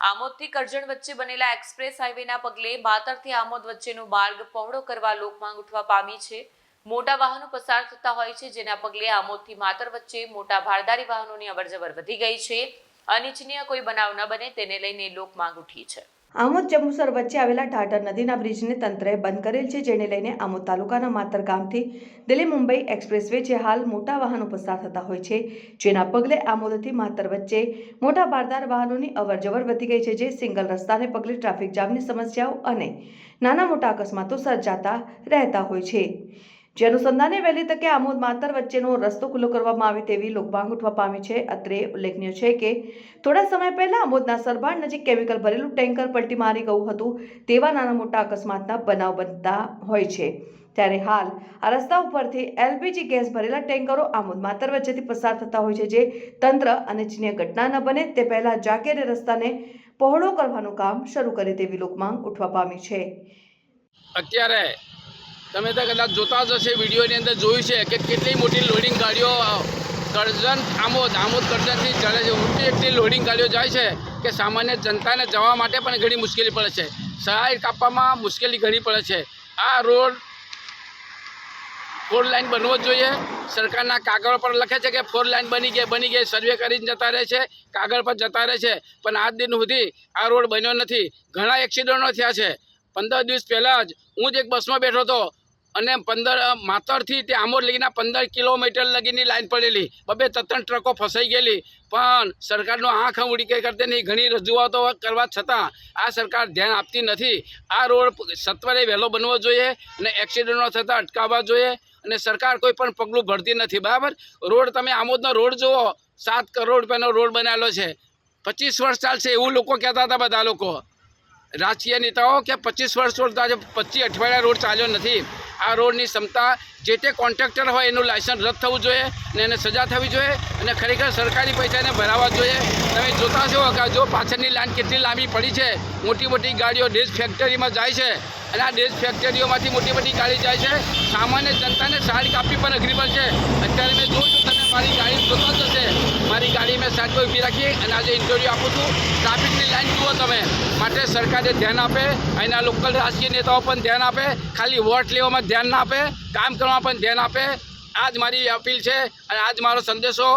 આમોદથી કરજણ વચ્ચે બનેલા એક્સપ્રેસ હાઈવેના પગલે બાતરથી આમોદ વચ્ચેનો માર્ગ પહોળો કરવા લોકમાંગ ઉઠવા પામી છે. મોટા વાહનો પસાર થતા હોય છે, જેના પગલે આમોદથી માતર વચ્ચે મોટા ભારદારી વાહનોની અવરજવર વધી ગઈ છે. અનિચ્છનીય કોઈ બનાવ ન બને, તેને લઈને લોકમાંગ ઉઠી છે. આમોદ જંબુસર વચ્ચે આવેલા ઠાઠર નદીના બ્રિજને તંત્રએ બંધ કરેલ છે, જેને લઈને આમોદ તાલુકાના માતર ગામથી દિલ્હી મુંબઈ એક્સપ્રેસ વે જે હાલ મોટા વાહનો પસાર થતા હોય છે, જેના પગલે આમોદથી માતર વચ્ચે મોટા ભારદાર વાહનોની અવરજવર વધી ગઈ છે, જે સિંગલ રસ્તાને પગલે ટ્રાફિક જામની સમસ્યાઓ અને નાના મોટા અકસ્માતો સર્જાતા રહેતા હોય છે. જે અનુસંધાને વહેલી તકે આમોદ માતર વચ્ચેનો રસ્તો ખુલ્લો કરવામાં આવે તેવી લોકમાંગ ઉઠવા પામી છે. અત્રે ઉલ્લેખનીય છે કે, થોડા સમય પહેલા આમોદના સરભાણ નજીક કેમિકલ ભરેલું ટેન્કર પલટી મારી ગયું હતું તેવા નાના મોટા અકસ્માતના બનાવ બનતા હોય છે. ત્યારે હાલ આ રસ્તા ઉપરથી એલપીજી ગેસ ભરેલા ટેન્કરો આમોદ માતર વચ્ચેથી પસાર થતા હોય છે, જે તંત્ર અને ચીનીય ઘટના ન બને તે પહેલા જાગીરે રસ્તાને પહોળો કરવાનું કામ શરૂ કરે તેવી લોકમાંગ ઉઠવા પામી છે. અત્યારે તમે તો કદાચ જોતા જ હશે, વિડીયોની અંદર જોયું છે કે કેટલી મોટી લોડિંગ ગાડીઓ કરજણ આમોદ આમોદ કરજણથી ચાલે છે. ઊંચી એટલી લોડિંગ ગાડીઓ જાય છે કે સામાન્ય જનતાને જવા માટે પણ ઘણી મુશ્કેલી પડે છે. સહાય કાપવામાં મુશ્કેલી ઘણી પડે છે. આ રોડ ફોર લાઇન બનવો જ જોઈએ. સરકારના કાગળ પર લખે છે કે ફોર લાઇન બની ગઈ બની ગઈ સર્વે કરીને જતા રહે છે, કાગળ પર જતા રહે છે. પણ આજ દિન સુધી આ રોડ બન્યો નથી. ઘણા એક્સિડન્ટો થયા છે. પંદર દિવસ પહેલાં જ હું જ એક બસમાં બેઠો હતો. અને પંદર માતરથી તે આમોદ લગીના પંદર કિલોમીટર લગીની લાઈન પડેલી. બબે ત્રણ ટ્રકો ફસાઈ ગયેલી. પણ સરકારનો આંખ ઉડી કે કરતી નહીં. ઘણી રજૂઆતો કરવા છતાં આ સરકાર ધ્યાન આપતી નથી. આ રોડ સત્વરે વહેલો બનવો જોઈએ અને એક્સિડન્ટો થતાં અટકાવવા જોઈએ અને સરકાર કોઈ પણ પગલું ભરતી નથી. બરાબર? રોડ તમે આમોદનો રોડ જુઓ. સાત કરોડ રૂપિયાનો રોડ બનાવેલો છે. પચીસ વર્ષ ચાલશે એવું લોકો કહેતા હતા બધા લોકો. રાજકીય નેતાઓ કે પચીસ વર્ષ રોડ આજે પચીસ અઠવાડિયા રોડ ચાલ્યો નથી. આ રોડની ક્ષમતા, જે તે કોન્ટ્રાક્ટર હોય એનું લાયસન્સ રદ થવું જોઈએ અને એને સજા થવી જોઈએ અને ખરેખર સરકારી પૈસાને ભરાવવા જોઈએ. તમે જોતા છો કે જો પાછળની લાઈન કેટલી લાંબી પડી છે. મોટી મોટી ગાડીઓ ડેઝ ફેક્ટરીમાં જાય છે અને આ ડેઝ ફેક્ટરીઓમાંથી મોટી મોટી ગાડી જાય છે. સામાન્ય જનતાને સાડી કાપી પણ અઘરી છે અત્યારે મેં જોઉં છું, તમે મારી ગાડી જોતા જ મારી ગાડી મેં સાઈડ ઊભી રાખી અને આજે ઇન્ટરવ્યૂ આપું છું. ટ્રાફિકની લાઈન જુઓ તમે. માટે સરકારે ધ્યાન આપે, અહીંના લોકલ રાજકીય નેતાઓ પણ ધ્યાન આપે, ખાલી વોટ લેવામાં ધ્યાન ના આપે, કામ કરવામાં પણ ધ્યાન આપે. આ જ મારી અપીલ છે અને આજ મારો સંદેશો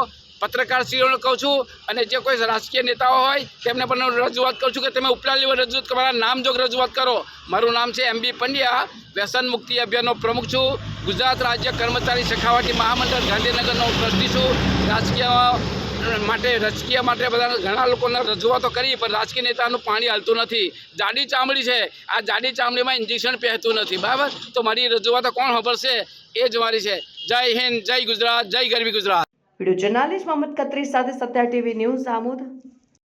પત્રકારશ્રીઓને કહું છું અને જે કોઈ રાજકીય નેતાઓ હોય, તેમને પણ હું રજૂઆત કરું છું કે તમે ઉપલા લેવલ રજૂઆત તમારા મારા નામ જોગ રજૂઆત કરો. મારું નામ છે એમ બી પંડ્યા, વ્યસન મુક્તિ અભિયાનનો પ્રમુખ છું. ગુજરાત રાજ્ય કર્મચારી સખાવટી મહામંડળ ગાંધીનગરનો ટ્રસ્ટી છું. રાજકીય માટે, રાજકીય માટે બધા ઘણા લોકોને રજૂઆતો કરી, પણ રાજકીય નેતાનું પાણી હાલતું નથી. જાડી ચામડી છે. આ જાડી ચામડીમાં ઇન્જેક્શન પહેરતું નથી. બરાબર? તો મારી રજૂઆતો કોણ સાંભળશે? એ જ મારી છે. જય હિન્દ, જય ગુજરાત, જય ગરવી ગુજરાત. વીડિયો જર્નાલિસ્ટ મોહમ્મદ કત્રી સાથે સત્યા ટીવી ન્યૂઝ આમોદ.